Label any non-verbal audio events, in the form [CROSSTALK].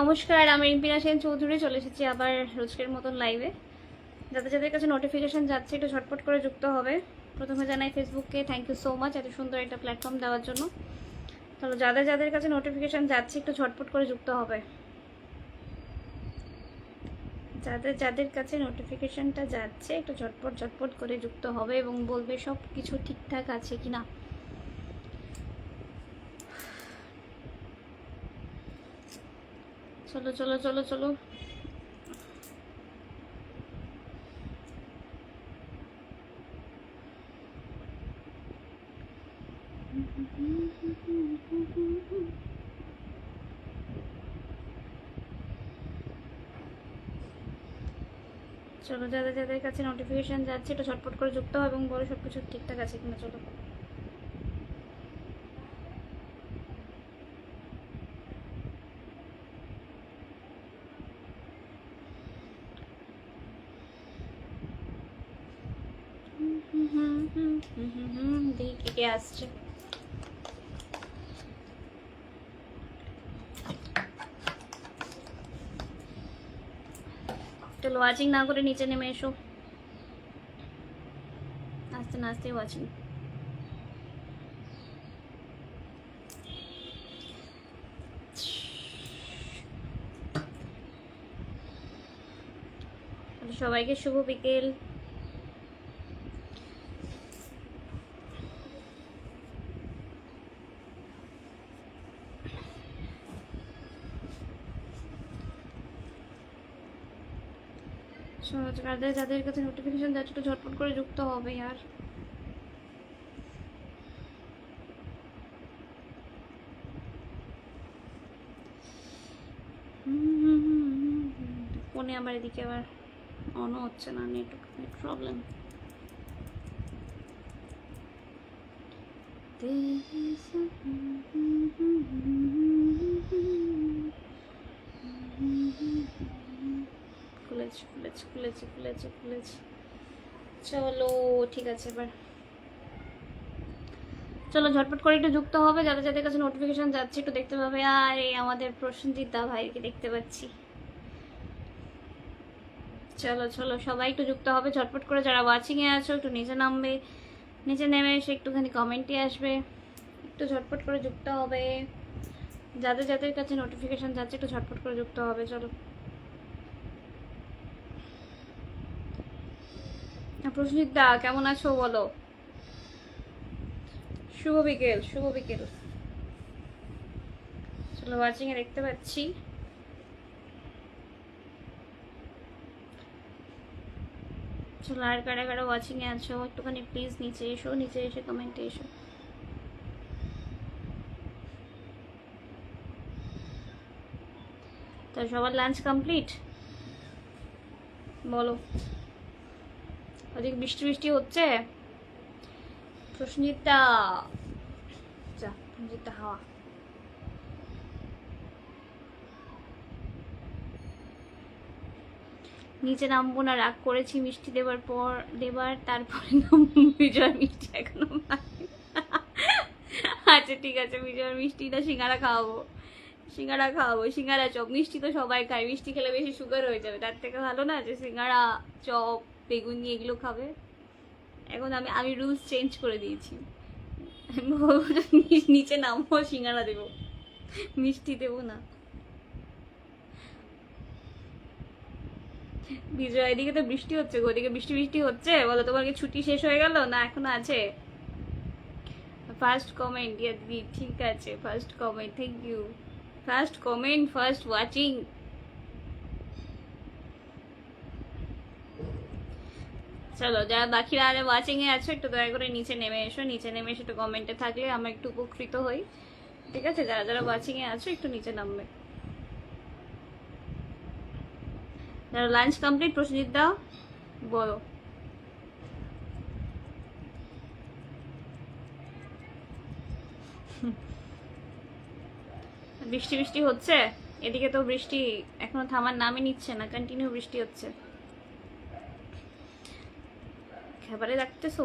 নমস্কার, আমি রিম্পিনা সেন চৌধুরী, চলে এসেছি আবার রোজকের মতন লাইভে যাদের যাদের কাছে নোটিফিকেশান যাচ্ছে, একটু ঝটপট করে যুক্ত হবে। প্রথমে জানাই ফেসবুককে থ্যাংক ইউ সো মাচ এত সুন্দর একটা প্ল্যাটফর্ম দেওয়ার জন্য। তাহলে যাদের যাদের কাছে নোটিফিকেশান যাচ্ছে, একটু ঝটপট করে যুক্ত হবে। যাদের যাদের কাছে নোটিফিকেশানটা যাচ্ছে, একটু ঝটপট ঝটপট করে যুক্ত হবে এবং বলবে সব কিছু ঠিকঠাক আছে কি না চলো চলো চলো চলো। চলো, যাদের যাদের কাছে নোটিফিকেশন যাচ্ছে, একটু ঝটপট করে যুক্ত হবে এবং বলো সব কিছু ঠিকঠাক আছে কিনা, চলো। দেখি কে আসছে চলো ওয়াচিং না করে নিচে নেমে এসো আস্তে না আস্তে ওয়াচিং সবাইকে শুভ বিকেল যাদের যাদের কাছে নোটিফিকেশন যাচ্ছে একটু ঝটপট করে যুক্ত হবে আর। ফোনে আমার এদিকে আবার অনও হচ্ছে না নেটওয়ার্ক প্রবলেম খুলেছি খুলেছি খুলেছি খুলেছি খুলেছি। চলো, ঠিক আছে, এবার। চলো, ঝটপট করে একটু যুক্ত হবে। যাদের যাদের কাছে নোটিফিকেশন যাচ্ছে, একটু দেখতে পাবে। আর এই আমাদের প্রসেনজিৎ দা ভাইকে দেখতে পাচ্ছি। চলো চলো, সবাই একটু যুক্ত হবে। ঝটপট করে যারা ওয়াচিংয়ে আছো, একটু নিচে নামবে। নিচে নেমে এসে একটুখানি কমেন্টে আসবে। একটু ঝটপট করে যুক্ত হবে। যাদের যাদের কাছে নোটিফিকেশন যাচ্ছে, একটু ঝটপট করে যুক্ত হবে। চলো। প্রসেনজিৎ দা কেমন আছো বলো? শুভ বিকেল শুভ বিকেল। চলো ওয়াচিং এ দেখতে পাচ্ছি। চলো, আর কারা কারা ওয়াচিং এ আছো, একটুখানি প্লিজ নিচে এসো, নিচে এসে কমেন্টে এসো। তা সবার লাঞ্চ কমপ্লিট বলো। ওদিকে বৃষ্টি বৃষ্টি হচ্ছে। প্রশ্নিতা যা হাওয়া। নিচে নামবো না, রাগ করেছি মিষ্টি দেবার পর, দেবার, তারপরে বিজয় মিষ্টি এখনও আচ্ছা ঠিক আছে, বিজয় মিষ্টি না, সিঙ্গারা খাওয়াবো। সিঙ্গারা খাওয়াবো, সিঙ্গারা চপ। মিষ্টি তো সবাই খায়, মিষ্টি খেলে বেশি সুগার হয়ে যাবে। তার থেকে ভালো না যে সিঙ্গারা, চপ বেগুনি এগুলো খাবে। এখন আমি আমি রুলস চেঞ্জ করে দিয়েছি। [LAUGHS] নিচে নামবো, সিঙ্গারা দেবো। মিষ্টি দেবো না। বিজয়, এদিকে তো বৃষ্টি হচ্ছে গো ওদিকে বৃষ্টি বৃষ্টি হচ্ছে। বলো, তোমার কি ছুটি শেষ হয়ে গেল না এখনও আছে? ফার্স্ট কমেন্ট ইয়া দিদি ঠিক আছে। First comment thank you first comment first watching চলো, যারা বাকিরা আরে ওয়াচিং এ আছো, একটু দয়া করে নিচে নেমে এসো। নিচে নেমে এসে একটু কমেন্টে থাকলে আমরা একটু উপকৃত হই। ঠিক আছে? যারা যারা ওয়াচিং এ আছো, একটু নিচে নামবে। যারা লাঞ্চ কমপ্লিট প্রসেনজিৎ দাও। বলো। বৃষ্টি বৃষ্টি হচ্ছে? এদিকে তো বৃষ্টি এখনও থামার নামই নিচ্ছে না কন্টিনিউ বৃষ্টি হচ্ছে। খাবারে রাখতেছো?